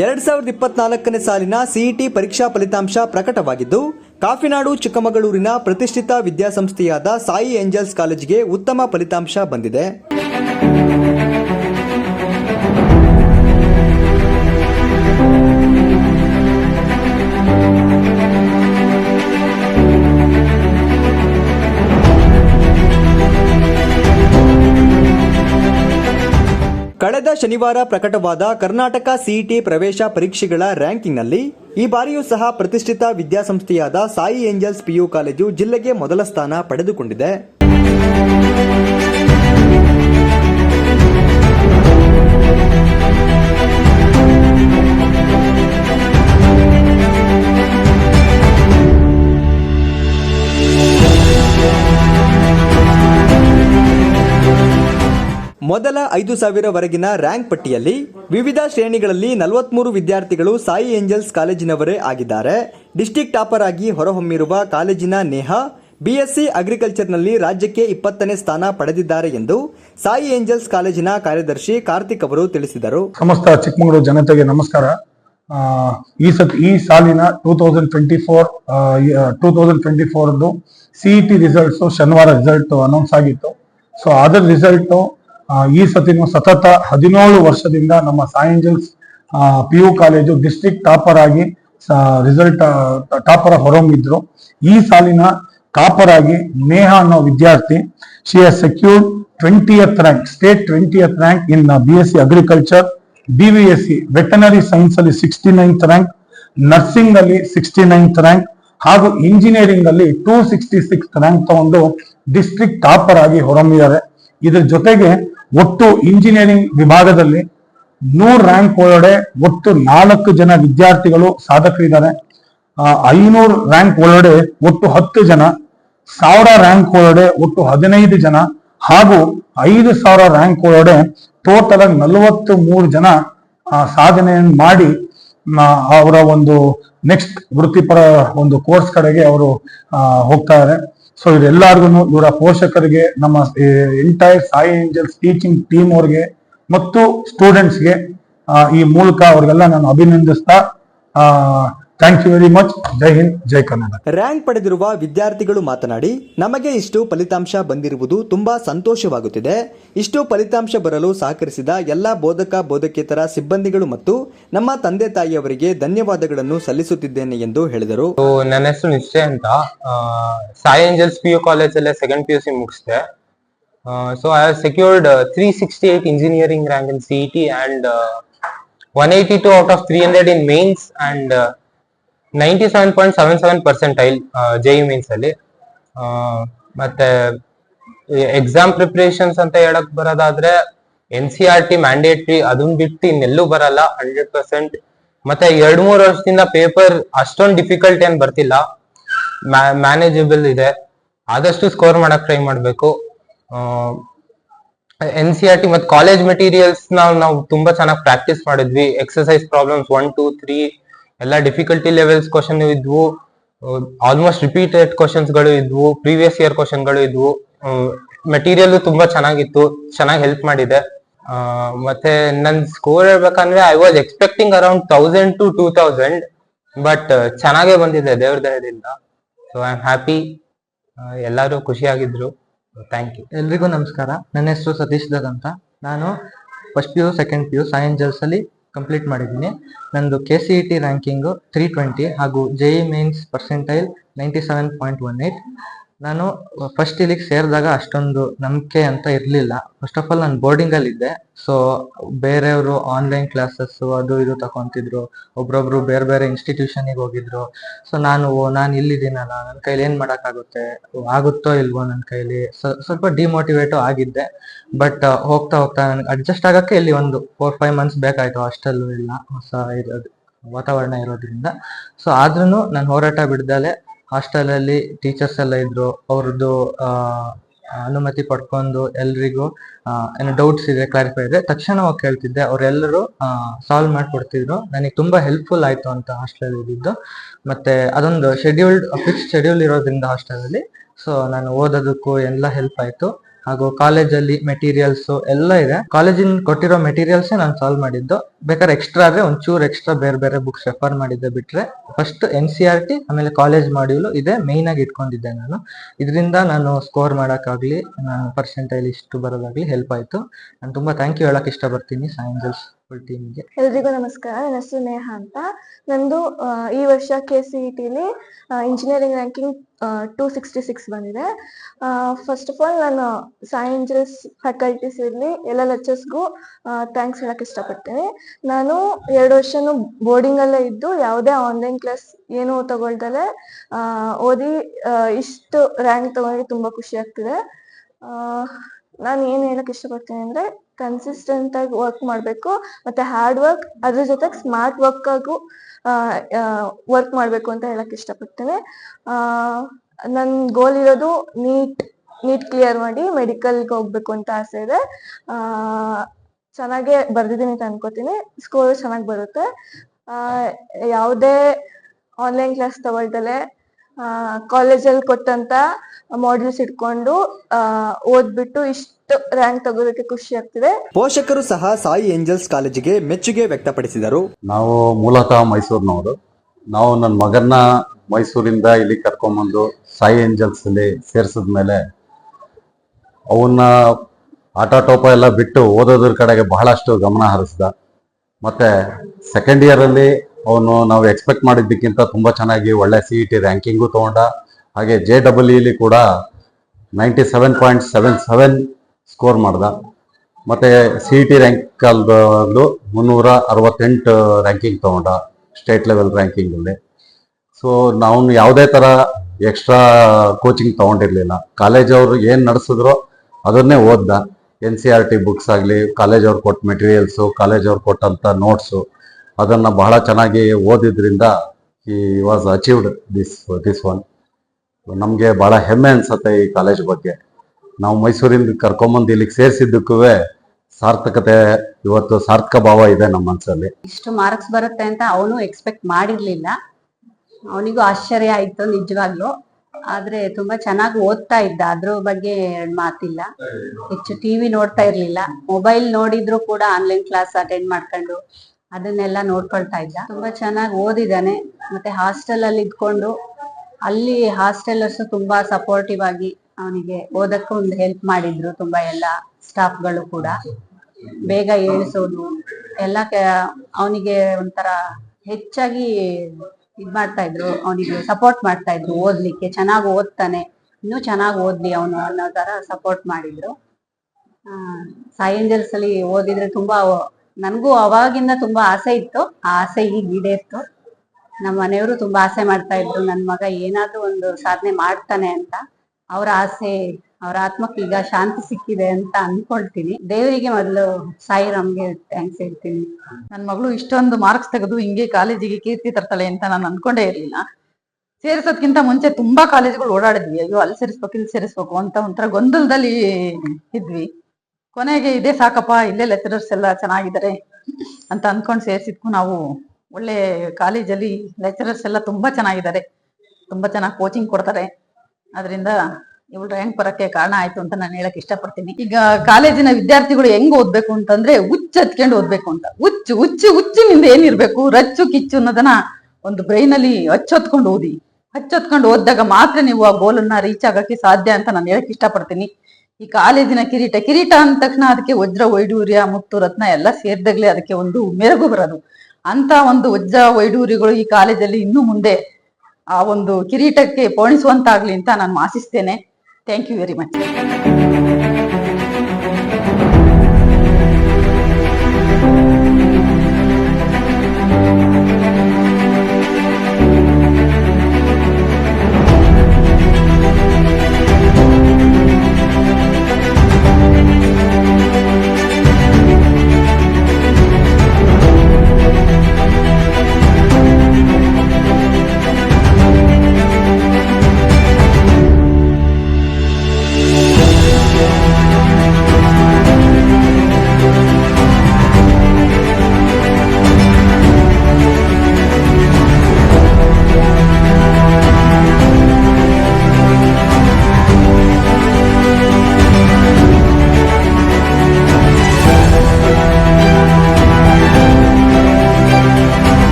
ಎರಡ್ ಸಾವಿರದ ಇಪ್ಪತ್ನಾಲ್ಕನೇ ಸಾಲಿನ ಸಿಇಟಿ ಪರೀಕ್ಷಾ ಫಲಿತಾಂಶ ಪ್ರಕಟವಾಗಿದ್ದು, ಕಾಫಿನಾಡು, ಚಿಕ್ಕಮಗಳೂರಿನ ಪ್ರತಿಷ್ಠಿತ ವಿದ್ಯಾಸಂಸ್ಥೆಯಾದ ಸಾಯಿ ಏಂಜಲ್ಸ್ ಕಾಲೇಜಿಗೆ ಉತ್ತಮ ಫಲಿತಾಂಶ ಬಂದಿದೆ. ಶನಿವಾರ ಪ್ರಕಟವಾದ ಕರ್ನಾಟಕ ಸಿಇಟಿ ಪ್ರವೇಶ ಪರೀಕ್ಷೆಗಳ ರ್ಯಾಂಕಿಂಗ್ನಲ್ಲಿ ಈ ಬಾರಿಯೂ ಸಹ ಪ್ರತಿಷ್ಠಿತ ವಿದ್ಯಾಸಂಸ್ಥೆಯಾದ Sai Angels P U college ಜಿಲ್ಲೆಗೆ ಮೊದಲ ಸ್ಥಾನ ಪಡೆದುಕೊಂಡಿದೆ. ಮೊದಲ ಐದು ಸಾವಿರವರೆಗಿನ ರ್ಯಾಂಕ್ ಪಟ್ಟಿಯಲ್ಲಿ ವಿವಿಧ ಶ್ರೇಣಿಗಳಲ್ಲಿ ನಲವತ್ಮೂರು ವಿದ್ಯಾರ್ಥಿಗಳು ಸಾಯಿ ಏಂಜಲ್ಸ್ ಕಾಲೇಜಿನವರೇ ಆಗಿದ್ದಾರೆ. ಡಿಸ್ಟಿಕ್ ಟಾಪರ್ ಆಗಿ ಹೊರಹೊಮ್ಮಿರುವ ಕಾಲೇಜಿನ ನೇಹಾ, ಬಿಎಸ್ಸಿ ಅಗ್ರಿಕಲ್ಚರ್ನಲ್ಲಿ ರಾಜ್ಯಕ್ಕೆ ಇಪ್ಪತ್ತನೇ ಸ್ಥಾನ ಪಡೆದಿದ್ದಾರೆ ಎಂದು ಸಾಯಿ ಏಂಜಲ್ಸ್ ಕಾಲೇಜಿನ ಕಾರ್ಯದರ್ಶಿ ಕಾರ್ತಿಕ್ ಅವರು ತಿಳಿಸಿದರು. ಸಮಸ್ತ ಚಿಕ್ಕಮಗಳೂರು ಜನತೆಗೆ ನಮಸ್ಕಾರ. ಈ ಸತ್, ಈ ಸಾಲಿನ two thousand twenty four two thousand twenty ಫೋರ್ದು CET results ಶನಿವಾರ ರಿಸಲ್ಟ್ ಅನೌನ್ಸ್ ಆಗಿತ್ತು. ಸೊ ಅದರ ರಿಸಲ್ಟ್ ಈ ಸತಿನೂ ಸತತ ಹದಿನೇಳು ವರ್ಷದಿಂದ ನಮ್ಮ Sai Angels P U college district topper ಆಗಿ ರಿಸಲ್ಟ್ ಟಾಪರ್ ಹೊರಹೊಮ್ಮಿದ್ರು. ಈ ಸಾಲಿನ ಟಾಪರ್ ಆಗಿ ನೇಹಾ ಅನ್ನೋ ವಿದ್ಯಾರ್ಥಿ she has secured twentieth rank state twentieth rank in B S C agriculture B V S C veterinary science ಅಲ್ಲಿ ಸಿಕ್ಸ್ಟಿ ನೈನ್ತ್ ರ್ಯಾಂಕ್ ನರ್ಸಿಂಗ್ ಅಲ್ಲಿ sixty ninth rank ಹಾಗೂ ಇಂಜಿನಿಯರಿಂಗ್ ಅಲ್ಲಿ ಟೂ ಸಿಕ್ಸ್ಟಿ ಸಿಕ್ಸ್ ರ್ಯಾಂಕ್ ತಗೊಂಡು district topper ಆಗಿ ಹೊರಹೊಮ್ಮಿದ್ದಾರೆ. ಇದ್ರ ಜೊತೆಗೆ ಒಟ್ಟು ಇಂಜಿನಿಯರಿಂಗ್ ವಿಭಾಗದಲ್ಲಿ ನೂರು ರ್ಯಾಂಕ್ ಒಳಗಡೆ ಒಟ್ಟು ನಾಲ್ಕು ಜನ ವಿದ್ಯಾರ್ಥಿಗಳು ಸಾಧಕರಿದ್ದಾರೆ ಐನೂರು ರ್ಯಾಂಕ್ ಒಳಗಡೆ ಒಟ್ಟು ಹತ್ತು ಜನ, ಸಾವಿರ ರ್ಯಾಂಕ್ ಒಳಗಡೆ ಒಟ್ಟು ಹದಿನೈದು ಜನ ಹಾಗೂ ಐದು ಸಾವಿರ ರ್ಯಾಂಕ್ ಒಳಗಡೆ ಟೋಟಲ್ ಆಗಿ ನಲವತ್ತು ಮೂರು ಜನ ಸಾಧನೆಯನ್ನು ಮಾಡಿ ಅವರ ಒಂದು ನೆಕ್ಸ್ಟ್ ವೃತ್ತಿಪರ ಒಂದು ಕೋರ್ಸ್ ಕಡೆಗೆ ಅವರು ಹೋಗ್ತಾ ಇದ್ದಾರೆ. ಸೊ ಇದೆಲ್ಲರಿಗೂ ಇವರ ಪೋಷಕರಿಗೆ ನಮ್ಮ entire Sai Angels teaching team ಅವ್ರಿಗೆ ಮತ್ತು ಸ್ಟೂಡೆಂಟ್ಸ್ಗೆ ಈ ಮೂಲಕ ಅವ್ರಿಗೆಲ್ಲ ನಾನು ಅಭಿನಂದಿಸ್ತಾ ಥ್ಯಾಂಕ್ ಯು ವೆರಿ ಮಚ್ ಜೈ ಹಿಂದ್ ಜೈ ಕನ್ನಡ ರ್ಯಾಂಕ್ ಪಡೆದಿರುವ ವಿದ್ಯಾರ್ಥಿಗಳು ಮಾತನಾಡಿ ನಮಗೆ ಇಷ್ಟು ಫಲಿತಾಂಶ ಬಂದಿರುವುದು ತುಂಬಾ ಸಂತೋಷವಾಗುತ್ತಿದೆ. ಇಷ್ಟು ಫಲಿತಾಂಶ ಬರಲು ಸಹಕರಿಸಿದ ಎಲ್ಲಾ ಬೋಧಕ ಬೋಧಕೇತರ ಸಿಬ್ಬಂದಿಗಳು ಮತ್ತು ನಮ್ಮ ತಂದೆ ತಾಯಿಯವರಿಗೆ ಧನ್ಯವಾದಗಳನ್ನು ಸಲ್ಲಿಸುತ್ತಿದ್ದೇನೆ ಎಂದು ಹೇಳಿದರು. ಸೊ ನನ್ನ ಹೆಸರು ನಿಶ್ಚಯ ಅಂತ. ಸಾಯಿ ಏಂಜಲ್ಸ್ ಪಿ ಯು ಕಾಲೇಜಲ್ಲೇ second P U C ಮುಗಿಸಿದೆ. So I have secured three sixty eight engineering rank in C T and one eighty two out of three hundred in mains and ninety seven point seven seven percentile J E mains ಅಲ್ಲಿ. ಮತ್ತೆ exam preparations ಅಂತ ಹೇಳಕ್ ಬರೋದಾದ್ರೆ N C R T mandatory ಅದನ್ನ ಬಿಟ್ಟು ಇನ್ನೆಲ್ಲೂ ಬರಲ್ಲ hundred percent ಮತ್ತೆ ಎರಡ್ ಮೂರು ವರ್ಷದಿಂದ ಪೇಪರ್ ಅಷ್ಟೊಂದು ಡಿಫಿಕಲ್ಟ್ ಏನ್ ಬರ್ತಿಲ್ಲ. ಮ್ಯಾನೇಜಬಲ್ ಇದೆ. ಆದಷ್ಟು ಸ್ಕೋರ್ ಮಾಡಕ್ ಟ್ರೈ ಮಾಡಬೇಕು. ಎನ್ ಸಿ ಆರ್ ಟಿ ಮತ್ತೆ ಕಾಲೇಜ್ ಮೆಟೀರಿಯಲ್ಸ್ ನಾವು ನಾವು ತುಂಬಾ ಚೆನ್ನಾಗಿ ಪ್ರಾಕ್ಟೀಸ್ ಮಾಡಿದ್ವಿ. Exercise problems one two three ಎಲ್ಲ ಡಿಫಿಕಲ್ಟಿ ಲೆವೆಲ್ಸ್ ಕ್ವಶನ್ ಇದ್ವು. ಆಲ್ಮೋಸ್ಟ್ ರಿಪೀಟೆಡ್ಗಳು ಇದ್ವು. ಪ್ರೀವಿಯಸ್ ಇಯರ್ಗಳು ಇದ್ವು. ಮೆಟೀರಿಯಲ್ ತುಂಬಾ ಚೆನ್ನಾಗಿತ್ತು. ಚೆನ್ನಾಗಿ ಹೆಲ್ಪ್ ಮಾಡಿದೆ. ಮತ್ತೆ ನನ್ ಸ್ಕೋರ್ ಹೇಳ್ಬೇಕಂದ್ರೆ I was expecting around thousand to two thousand but ಚೆನ್ನಾಗೇ ಬಂದಿದೆ ದೇವ್ರ ದಯದಿಂದ. ಸೊ ಐ ಆಮ್ ಹ್ಯಾಪಿ ಎಲ್ಲರೂ ಖುಷಿಯಾಗಿದ್ರು. ಥ್ಯಾಂಕ್ ಯು ಎಲ್ರಿಗೂ ನಮಸ್ಕಾರ. ನನ್ನ ಹೆಸರು ಸತೀಶ್ ದತ್ ಅಂತ. ನಾನು first P U second P U science ಅಲ್ಲಿ ಕಂಪ್ಲೀಟ್ ಮಾಡಿದ್ದೀನಿ. ನಂದು K C E T ranking three twenty ಹಾಗೂ J E mains percentile ninety seven point one eight ನಾನು ಫಸ್ಟ್ ಇಲ್ಲಿಗೆ ಸೇರಿದಾಗ ಅಷ್ಟೊಂದು ನಂಬಿಕೆ ಅಂತ ಇರಲಿಲ್ಲ. ಫಸ್ಟ್ ಆಫ್ ಆಲ್ ನಾನು ಬೋರ್ಡಿಂಗಲ್ಲಿ ಇದ್ದೆ. ಸೊ ಬೇರೆಯವರು ಆನ್ಲೈನ್ ಕ್ಲಾಸಸ್ ಅದು ಇದು ತಗೊಂತಿದ್ರು ಒಬ್ರೊಬ್ರು ಬೇರೆ ಬೇರೆ ಇನ್ಸ್ಟಿಟ್ಯೂಷನಿಗೆ ಹೋಗಿದ್ರು. ಸೊ ನಾನು ನಾನು ಇಲ್ಲಿದ್ದೀನಲ್ಲ ನನ್ನ ಕೈಲಿ ಏನು ಮಾಡೋಕ್ಕಾಗುತ್ತೆ? ಆಗುತ್ತೋ ಇಲ್ವೋ ನನ್ನ ಕೈಲಿ? ಸ್ವ- ಸ್ವಲ್ಪ ಡಿಮೋಟಿವೇಟು ಆಗಿದ್ದೆ. ಬಟ್ ಹೋಗ್ತಾ ಹೋಗ್ತಾ ನನಗೆ ಅಡ್ಜಸ್ಟ್ ಆಗಕ್ಕೆ ಇಲ್ಲಿ ಒಂದು ಫೋರ್ ಫೈವ್ ಮಂತ್ಸ್ ಬೇಕಾಯಿತು. ಹಾಸ್ಟೆಲ್ ಇಲ್ಲ. ಹೊಸ ಇರೋದು, ವಾತಾವರಣ ಇರೋದ್ರಿಂದ. ಸೊ ಆದ್ರೂ ನಾನು ಹೋರಾಟ ಬಿಡ್ದಲೆ ಹಾಸ್ಟೆಲಲ್ಲಿ ಟೀಚರ್ಸ್ ಎಲ್ಲ ಇದ್ರು, ಅವ್ರದ್ದು ಅನುಮತಿ ಪಡ್ಕೊಂಡು ಎಲ್ರಿಗೂ ಏನು ಏನೋ ಡೌಟ್ಸ್ ಇದೆ ಕ್ಲಾರಿಫೈ ಇದೆ. ತಕ್ಷಣ ಹೋಗಿ ಕೇಳ್ತಿದ್ದೆ, ಅವರೆಲ್ಲರೂ ಸಾಲ್ವ್ ಮಾಡ್ಕೊಡ್ತಿದ್ರು. ನನಗೆ ತುಂಬಾ ಹೆಲ್ಪ್ಫುಲ್ ಆಯ್ತು ಅಂತ ಹಾಸ್ಟೆಲ್ ಇದ್ದಿದ್ದು ಮತ್ತೆ ಅದೊಂದು ಶೆಡ್ಯೂಲ್ಡ್ ಫಿಕ್ಸ್ ಶೆಡ್ಯೂಲ್ ಇರೋದ್ರಿಂದ ಹಾಸ್ಟೆಲಲ್ಲಿ ಸೊ ನಾನು ಓದೋದಕ್ಕೂ ಎಲ್ಲ ಹೆಲ್ಪ್ ಆಯ್ತು. ಹಾಗೂ ಕಾಲೇಜಲ್ಲಿ ಮೆಟೀರಿಯಲ್ಸ್ ಎಲ್ಲ ಇದೆ. ಕಾಲೇಜಿನ ಕೊಟ್ಟಿರೋ ಮೆಟೀರಿಯಲ್ಸ್ ನಾನು ಸಾಲ್ವ್ ಮಾಡಿದ್ದು. ಬೇಕಾದ್ರೆ ಎಕ್ಸ್ಟ್ರಾ ಆದ್ರೆ ಒಂಚೂರು ಎಕ್ಸ್ಟ್ರಾ ಬೇರೆ ಬೇರೆ ಬುಕ್ಸ್ ರೆಫರ್ ಮಾಡಿದ್ದೆ ಬಿಟ್ರೆ first N C R T ಆಮೇಲೆ ಕಾಲೇಜ್ ಮಾಡ್ಯೂಲ್ ಇದೆ ಮೈನ್ ಆಗಿ ಇಟ್ಕೊಂಡಿದ್ದೆ ನಾನು. ಇದರಿಂದ ನಾನು ಸ್ಕೋರ್ ಮಾಡೋಕ್ಕಾಗ್ಲಿ, ನಾನು ಪರ್ಸೆಂಟೈಲ್ ಇಷ್ಟು ಬರೋದಾಗ್ಲಿ ಹೆಲ್ಪ್ ಆಯ್ತು. ನಾನು ತುಂಬಾ ಥ್ಯಾಂಕ್ ಯು ಹೇಳಕ್ ಇಷ್ಟಪಡ್ತೀನಿ ಸಾಯಂಜಲ್ಸ್ ಟೀಮ್ಗೆ ಎಲ್ರಿಗೂ ನಮಸ್ಕಾರ, ನನ್ನ ಹೆಸರು ನೇಹ ಅಂತ. ನಂದು ಈ ವರ್ಷ K C E ಟಿಲಿ engineering ranking two sixty six ಬಂದಿದೆ. ಫಸ್ಟ್ ಆಫ್ ಆಲ್ ನಾನು ಸೈನ್ಸಸ್ ಫ್ಯಾಕಲ್ಟೀಸ್ ಇರಲಿ ಎಲ್ಲ ಲೆಕ್ಚರ್ಸ್ಗೂ ಥ್ಯಾಂಕ್ಸ್ ಹೇಳಕ್ಕೆ ಇಷ್ಟಪಡ್ತೀನಿ. ನಾನು ಎರಡು ವರ್ಷನೂ ಬೋರ್ಡಿಂಗಲ್ಲೇ ಇದ್ದು, ಯಾವುದೇ ಆನ್ಲೈನ್ ಕ್ಲಾಸ್ ಏನೂ ತಗೊಳ್ದಲೆ ಓದಿ ಇಷ್ಟು ರ್ಯಾಂಕ್ ತಗೊಂಡು ತುಂಬ ಖುಷಿ ಆಗ್ತಿದೆ. ನಾನು ಏನು ಹೇಳಕ್ ಇಷ್ಟಪಡ್ತೀನಿ ಅಂದ್ರೆ ಕನ್ಸಿಸ್ಟೆಂಟ್ ಆಗಿ ವರ್ಕ್ ಮಾಡಬೇಕು, ಮತ್ತೆ ಹಾರ್ಡ್ ವರ್ಕ್ ಅದ್ರ ಜೊತೆಗೆ ಸ್ಮಾರ್ಟ್ ವರ್ಕ್ ಆಗು ವರ್ಕ್ ಮಾಡಬೇಕು ಅಂತ ಹೇಳಕ್ ಇಷ್ಟಪಡ್ತೇನೆ. ನನ್ನ ಗೋಲ್ ಇರೋದು ನೀಟ್ ನೀಟ್ ಕ್ಲಿಯರ್ ಮಾಡಿ ಮೆಡಿಕಲ್ಗೆ ಹೋಗ್ಬೇಕು ಅಂತ ಆಸೆ ಇದೆ. ಚೆನ್ನಾಗೆ ಬರ್ದಿದ್ದೀನಿ ಅಂತ ಅನ್ಕೋತೀನಿ. ಸ್ಕೋರ್ ಚೆನ್ನಾಗಿ ಬರುತ್ತೆ. ಯಾವುದೇ ಆನ್ಲೈನ್ ಕ್ಲಾಸ್ ತಗೊಳ್ದಲೆ ಕಾಲೇಜಲ್ಲಿ ಕೊಟ್ಟಂತ ಮಾಡ್ಯೂಲ್ಸ್ ಇಟ್ಕೊಂಡು ಆ, ಓದ್ಬಿಟ್ಟು ಇಷ್ಟು ರ್ಯಾಂಕ್ ತಗೋದಕ್ಕೆ ಖುಷಿ ಆಗ್ತಿದೆ. ಪೋಷಕರು ಸಹ ಸಾಯಿ ಏಂಜಲ್ಸ್ ಕಾಲೇಜಿಗೆ ಮೆಚ್ಚುಗೆ ವ್ಯಕ್ತಪಡಿಸಿದರು. ನಾವು ಮೂಲತಃ ಮೈಸೂರಿನವರು. ನಾವು ನನ್ನ ಮಗನ್ನ ಮೈಸೂರಿಂದ ಇಲ್ಲಿ ಕರ್ಕೊಂಬಂದು ಸಾಯಿ ಏಂಜಲ್ಸ್ ಅಲ್ಲಿ ಸೇರ್ಸಿದ ಮೇಲೆ ಅವನ್ನ ಆಟ ಟೋಪ ಎಲ್ಲ ಬಿಟ್ಟು ಓದೋದ್ರ ಕಡೆಗೆ ಬಹಳಷ್ಟು ಗಮನ ಹರಿಸ್ದ. ಮತ್ತೆ ಸೆಕೆಂಡ್ ಇಯರ್ ಅಲ್ಲಿ ಅವನು ನಾವು ಎಕ್ಸ್ಪೆಕ್ಟ್ ಮಾಡಿದ್ದಕ್ಕಿಂತ ತುಂಬಾ ಚೆನ್ನಾಗಿ ಒಳ್ಳೆ ಸಿ ಇ ಟಿ ರ್ಯಾಂಕಿಂಗು ತಗೊಂಡ. ಹಾಗೆ ಜೆ ಡಬಲ್ ಇಲಿ ಕೂಡ ninety seven point seven seven score ಮಾಡ್ದ. ಮತ್ತೆ ಸಿ ಇ ಟಿ ರ್ಯಾಂಕ್ ಮುನ್ನೂರ ಅರವತ್ತೆಂಟು ರ್ಯಾಂಕಿಂಗ್ ತಗೊಂಡ ಸ್ಟೇಟ್ ಲೆವೆಲ್ ರ್ಯಾಂಕಿಂಗ್ ಅಲ್ಲಿ. ಸೊ ನಾವು ಯಾವುದೇ ತರ ಎಕ್ಸ್ಟ್ರಾ ಕೋಚಿಂಗ್ ತಗೊಂಡಿರ್ಲಿಲ್ಲ. ಕಾಲೇಜ್ ಅವರು ಏನು ನಡೆಸಿದ್ರು ಅದನ್ನೇ ಓದ್ದ. N C R T books ಆಗಲಿ ಕಾಲೇಜ್ ಅವ್ರು ಕೊಟ್ಟ ಮೆಟೀರಿಯಲ್ಸು ಕಾಲೇಜ್ ಅವ್ರು ಕೊಟ್ಟಂತ ನೋಟ್ಸು ಅದನ್ನ ಬಹಳ ಚೆನ್ನಾಗಿ ಓದಿದ್ರಿಂದ ಈ was achieved this this one ನಮಗೆ ಬಹಳ ಹೆಮ್ಮೆ ಅನ್ಸತ್ತೆ ಈ ಕಾಲೇಜ್ ಬಗ್ಗೆ. ನಾವು ಮೈಸೂರಿಂದ ಕರ್ಕೊಂಬಂದು ಇಲ್ಲಿಗೆ ಸೇರಿಸಿದ್ದಕ್ಕೂ ಸಾರ್ಥಕತೆ, ಇವತ್ತು ಸಾರ್ಥಕ ಭಾವ ಇದೆ ನಮ್ಮ ಮನಸ್ಸಲ್ಲಿ ಇಷ್ಟು ಮಾರ್ಕ್ಸ್ ಬರುತ್ತೆ ಅಂತ ಅವನು ಎಕ್ಸ್ಪೆಕ್ಟ್ ಮಾಡಿರ್ಲಿಲ್ಲ. ಅವನಿಗೂ ಆಶ್ಚರ್ಯ ಆಯ್ತು ನಿಜವಾಗ್ಲು. ಆದ್ರೆ ತುಂಬಾ ಚೆನ್ನಾಗಿ ಓದ್ತಾ ಇದ್ದ. ಅದ್ರ ಬಗ್ಗೆ ಮಾತಿಲ್ಲ. ಹೆಚ್ಚು ಟಿವಿ ನೋಡ್ತಾ ಇರ್ಲಿಲ್ಲ. ಮೊಬೈಲ್ ನೋಡಿದ್ರು ಕೂಡ ಆನ್ಲೈನ್ ಕ್ಲಾಸ್ ಅಟೆಂಡ್ ಮಾಡ್ಕೊಂಡು ಅದನ್ನೆಲ್ಲ ನೋಡ್ಕೊಳ್ತಾ ಇದ್ದ. ತುಂಬಾ ಚೆನ್ನಾಗಿ ಓದಿದಾನೆ. ಮತ್ತೆ ಹಾಸ್ಟೆಲ್ ಅಲ್ಲಿ ಇದ್ಕೊಂಡು ಅಲ್ಲಿ ಹಾಸ್ಟೆಲರ್ಸ್ ತುಂಬಾ ಸಪೋರ್ಟಿವ್ ಆಗಿ ಅವನಿಗೆ ಓದಕ್ಕೂ ಒಂದು ಹೆಲ್ಪ್ ಮಾಡಿದ್ರು ತುಂಬಾ ಎಲ್ಲ ಸ್ಟಾಫ್ಗಳು ಕೂಡ. ಬೇಗ ಏಳಿಸೋದು, ಎಲ್ಲ ಅವನಿಗೆ ಒಂಥರ ಹೆಚ್ಚಾಗಿ ಇದ್ ಮಾಡ್ತಾ ಇದ್ರು, ಅವನಿಗೆ ಸಪೋರ್ಟ್ ಮಾಡ್ತಾ ಇದ್ರು ಓದ್ಲಿಕ್ಕೆ. ಚೆನ್ನಾಗಿ ಓದ್ತಾನೆ. ಇನ್ನೂ ಚೆನ್ನಾಗಿ ಓದ್ಲಿ ಅವನು ಅನ್ನೋ ತರ ಸಪೋರ್ಟ್ ಮಾಡಿದ್ರು. ಆ ಏಂಜಲ್ಸ್ ಅಲ್ಲಿ ಓದಿದ್ರೆ ತುಂಬಾ ನನಗೂ ಅವಾಗಿಂದ ತುಂಬಾ ಆಸೆ ಇತ್ತು. ಆ ಆಸೆ ಈಗ ಈಡೇರ್ತು. ನಮ್ಮ ಮನೆಯವರು ತುಂಬಾ ಆಸೆ ಮಾಡ್ತಾ ಇದ್ರು. ನನ್ ಮಗ ಏನಾದ್ರೂ ಒಂದು ಸಾಧನೆ ಮಾಡ್ತಾನೆ ಅಂತ. ಅವ್ರ ಆಸೆ, ಅವ್ರ ಆತ್ಮಕ್ಕೆ ಈಗ ಶಾಂತಿ ಸಿಕ್ಕಿದೆ ಅಂತ ಅನ್ಕೊಳ್ತೀನಿ. ದೇವರಿಗೆ ಮೊದಲು ಸಾಯಿ ರಾಮ್ಗೆ ಥ್ಯಾಂಕ್ಸ್ ಹೇಳ್ತೀನಿ. ನನ್ನ ಮಗಳು ಇಷ್ಟೊಂದು ಮಾರ್ಕ್ಸ್ ತೆಗೆದು ಹಿಂಗೆ ಕಾಲೇಜಿಗೆ ಕೀರ್ತಿ ತರ್ತಾಳೆ ಅಂತ ನಾನು ಅನ್ಕೊಂಡೇ ಇರ್ಲಿಲ್ಲ. ಸೇರಿಸೋದ್ಕಿಂತ ಮುಂಚೆ ತುಂಬಾ ಕಾಲೇಜ್ಗಳು ಓಡಾಡಿದ್ವಿ. ಅಯ್ಯೋ, ಅಲ್ಲಿ ಸೇರಿಸ್ಬೇಕು, ಇಲ್ಲಿ ಸೇರಿಸ್ಬೇಕು ಅಂತ ಒಂಥರ ಗೊಂದಲದಲ್ಲಿ ಇದ್ವಿ. ಕೊನೆಗೆ ಇದೇ ಸಾಕಪ್ಪ, ಇಲ್ಲೇ ಲೆಕ್ಚರರ್ಸ್ ಎಲ್ಲ ಚೆನ್ನಾಗಿದ್ದಾರೆ ಅಂತ ಅನ್ಕೊಂಡು ಸೇರ್ಸಿದ್ಕು ನಾವು. ಒಳ್ಳೆ ಕಾಲೇಜಲ್ಲಿ ಲೆಕ್ಚರರ್ಸ್ ಎಲ್ಲ ತುಂಬಾ ಚೆನ್ನಾಗಿದ್ದಾರೆ. ತುಂಬಾ ಚೆನ್ನಾಗಿ ಕೋಚಿಂಗ್ ಕೊಡ್ತಾರೆ. ಅದರಿಂದ ಇವಳು ರ್ಯಾಂಕ್ ಬರಕ್ಕೆ ಕಾರಣ ಆಯ್ತು ಅಂತ ನಾನು ಹೇಳಕ್ ಇಷ್ಟಪಡ್ತೀನಿ. ಈಗ ಕಾಲೇಜಿನ ವಿದ್ಯಾರ್ಥಿಗಳು ಹೆಂಗ್ ಓದ್ಬೇಕು ಅಂತಂದ್ರೆ ಹುಚ್ಚು ಹತ್ಕೊಂಡು ಓದ್ಬೇಕು ಅಂತ. ಹುಚ್ಚು ಹುಚ್ಚು, ಹುಚ್ಚಿನಿಂದ ಏನಿರ್ಬೇಕು ರಚ್ಚು, ಕಿಚ್ಚು ಅನ್ನೋದನ್ನ ಒಂದು ಬ್ರೈನ್ ಅಲ್ಲಿ ಹಚ್ಚೊತ್ಕೊಂಡು ಓದಿ. ಹಚ್ಚೊತ್ಕೊಂಡು ಓದಿದಾಗ ಮಾತ್ರ ನೀವು ಆ ಗೋಲನ್ನ ರೀಚ್ ಆಗಕ್ಕೆ ಸಾಧ್ಯ ಅಂತ ನಾನು ಹೇಳಕ್ ಇಷ್ಟಪಡ್ತೀನಿ. ಈ ಕಾಲೇಜಿನ ಕಿರೀಟ ಕಿರೀಟ ಅಂದ ತಕ್ಷಣ ಅದಕ್ಕೆ ವಜ್ರ, ವೈಡೂರ್ಯ, ಮುತ್ತು, ರತ್ನ ಎಲ್ಲ ಸೇರಿದಾಗಲೇ ಅದಕ್ಕೆ ಒಂದು ಮೆರುಗು ಬರೋದು ಅಂತ ಒಂದು ವಜ್ರ, ವೈಡೂರ್ಯಗಳು ಈ ಕಾಲೇಜಲ್ಲಿ ಇನ್ನು ಮುಂದೆ ಆ ಒಂದು ಕಿರೀಟಕ್ಕೆ ಪೋಣಿಸುವಂತಾಗ್ಲಿ ಅಂತ ನಾನು ಆಶಿಸ್ತೇನೆ. Thank you very much